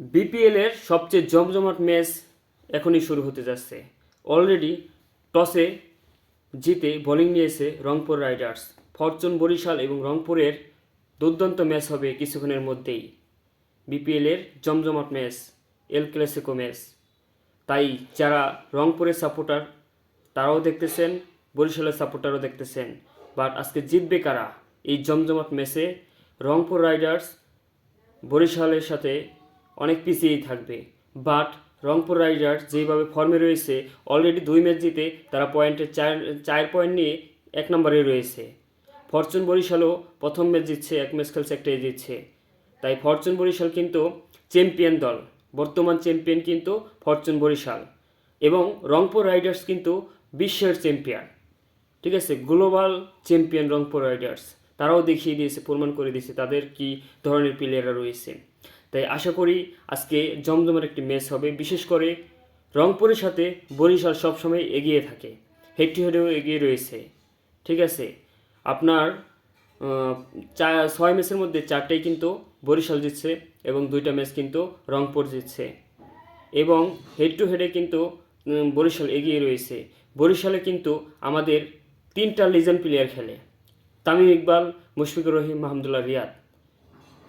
বিপিএলের সবচেয়ে জমজমাট ম্যাচ এখনই শুরু হতে যাচ্ছে। অলরেডি টসে জিতে বোলিং নিয়েছে রংপুর রাইডার্স। ফরচুন, বরিশাল এবং রংপুরের দুর্দান্ত ম্যাচ হবে কিছুক্ষণের মধ্যেই। বিপিএলের জমজমাট ম্যাচ এল ক্লাসিকো ম্যাচ। তাই যারা রংপুরের সাপোর্টার, তারাও দেখতেছেন, বরিশালের সাপোর্টারও দেখতেছেন। বাট আজকে জিতবে কারা? এই জমজমাট ম্যাচে রংপুর রাইডার্স, বরিশালের সাথে অনেক পিছিয়েই থাকবে। বাট রংপুর রাইডার্স যেভাবে ফর্মে রয়েছে অলরেডি দুই ম্যাচ জিতে তারা পয়েন্টে চার চার পয়েন্ট নিয়ে এক নম্বরে রয়েছে। ফরচুন বরিশালও প্রথম ম্যাচ জিতছে, এক ম্যাচ খেলছে, একটাই জিতছে। তাই ফরচুন বরিশাল কিন্তু চ্যাম্পিয়ন দল। বর্তমান চ্যাম্পিয়ন কিন্তু ফরচুন বরিশাল। এবং রংপুর রাইডার্স কিন্তু বিশ্বের চ্যাম্পিয়ন। ঠিক আছে, গ্লোবাল চ্যাম্পিয়ন রংপুর রাইডার্স। তারাও দেখিয়ে দিয়েছে, প্রমাণ করে দিয়েছে তাদের কি ধরনের প্লেয়াররা রয়েছে। তাই আশা করি আজকে জমজমের একটি ম্যাচ হবে, বিশেষ করে রংপুরের সাথে বরিশাল সবসময় এগিয়ে থাকে হেড টু হেডেও এগিয়ে রয়েছে, ঠিক আছে? আপনার চা, ছয় ম্যাচের মধ্যে চারটাই কিন্তু বরিশাল জিতছে এবং দুইটা ম্যাচ কিন্তু রংপুর জিতছে এবং হেড টু হেডে কিন্তু বরিশাল এগিয়ে রয়েছে। বরিশালে কিন্তু আমাদের তিনটা লিজেন্ড প্লেয়ার খেলে, তামিম ইকবাল, মুশফিকুর রহিম, মাহমুদুল্লাহ রিয়াদ।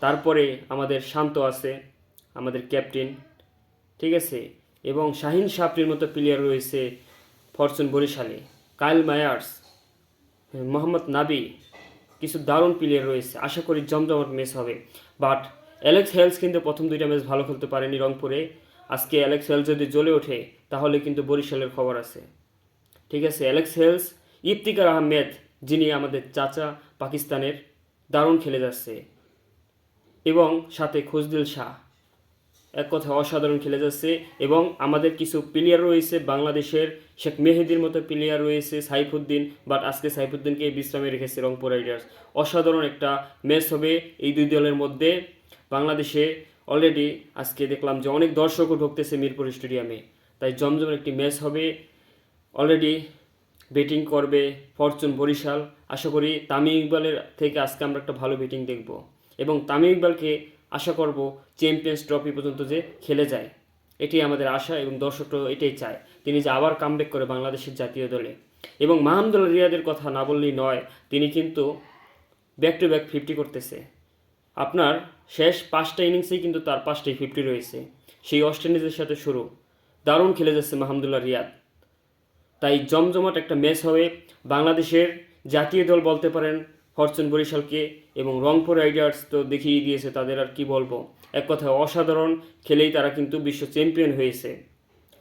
তারপরে আমাদের শান্ত আছে, আমাদের ক্যাপ্টেন, ঠিক আছে? এবং শাহিন সাপরির মতো প্লেয়ার রয়েছে ফরচুন বরিশালে। কাইল মায়ার্স, মোহাম্মদ নাবি, কিছু দারুণ প্লেয়ার রয়েছে। আশা করি জমজমাট ম্যাচ হবে। বাট অ্যালেক্স হেলস কিন্তু প্রথম দুইটা ম্যাচ ভালো খেলতে পারেনি রংপুরে। আজকে অ্যালেক্স হেলস যদি জ্বলে ওঠে, তাহলে কিন্তু বরিশালের খবর আছে। ঠিক আছে? অ্যালেক্স হেলস ইফতিকার আহমেদ, যিনি আমাদের চাচা পাকিস্তানের, দারুণ খেলে যাচ্ছে। এবং সাথে খুজদিল শাহ। এক কথা অসাধারণ খেলে যাচ্ছে এবং আমাদের কিছু প্লেয়ার রয়েছে বাংলাদেশের। শেখ মেহেদির মতো প্লেয়ার রয়েছে সাইফুদ্দিন বাট আজকে সাইফুদ্দিনকে বিশ্রামে রেখেছে রংপুর রাইডার্স। অসাধারণ একটা ম্যাচ হবে এই দুই দলের মধ্যে। বাংলাদেশে অলরেডি আজকে দেখলাম যে অনেক দর্শকও ঢুকতেছে মিরপুর স্টেডিয়ামে। তাই জমজমের একটি ম্যাচ হবে। অলরেডি ব্যাটিং করবে ফরচুন বরিশাল। আশা করি তামিম ইকবালের থেকে আজকে আমরা একটা ভালো ব্যাটিং দেখব। এবং তামিম ইকবালকে আশা করব চ্যাম্পিয়ন্স ট্রফি পর্যন্ত যে খেলে যায় এটি আমাদের আশা এবং দর্শকরাও এটাই চায়। তিনি যে আবার কামব্যাক করে বাংলাদেশের জাতীয় দলে। এবং মাহমুদুল্লাহ রিয়াদের কথা না বললেই নয়, তিনি কিন্তু ব্যাক টু ব্যাক ফিফটি করতেছে। আপনার শেষ পাঁচটা ইনিংসেই কিন্তু তার পাঁচটাই ফিফটি রয়েছে। সেই ওয়েস্ট ইন্ডিজের সাথে শুরু। দারুণ খেলে যাচ্ছে মাহমুদুল্লাহ রিয়াদ। তাই জমজমাট একটা ম্যাচ হবে। বাংলাদেশের জাতীয় দল বলতে পারেন ফরচুন বরিশালকে এবং রংপুর রাইডার্স তো দেখিয়ে দিয়েছে তাদের আর কি বলব। এক কথায় অসাধারণ খেলেই তারা কিন্তু বিশ্ব চ্যাম্পিয়ন হয়েছে।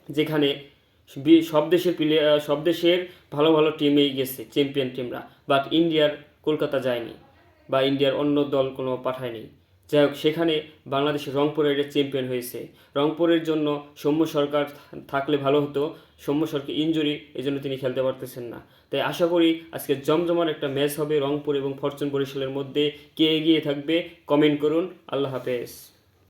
যেখানে সব দেশের প্লেয়ার সব দেশের ভালো ভালো টিমেই গেছে চ্যাম্পিয়ন টিমরা, বাট ইন্ডিয়ার কলকাতা যায়নি বা ইন্ডিয়ার অন্য দল কোনো পাঠায়নি। যাই হোক, সেখানে বাংলাদেশের রংপুরের রাইডার চ্যাম্পিয়ন হয়েছে। রংপুরের জন্য সৌম্য সরকার থাকলে ভালো হতো। সৌম্য সরকার ইঞ্জুরি এই জন্য তিনি খেলতে পারতেছেন না। তাই আশা করি আজকে জমজমার একটা ম্যাচ হবে রংপুর এবং ফরচুন বরিশালের মধ্যে। কে এগিয়ে থাকবে কমেন্ট করুন। আল্লাহ হাফেজ।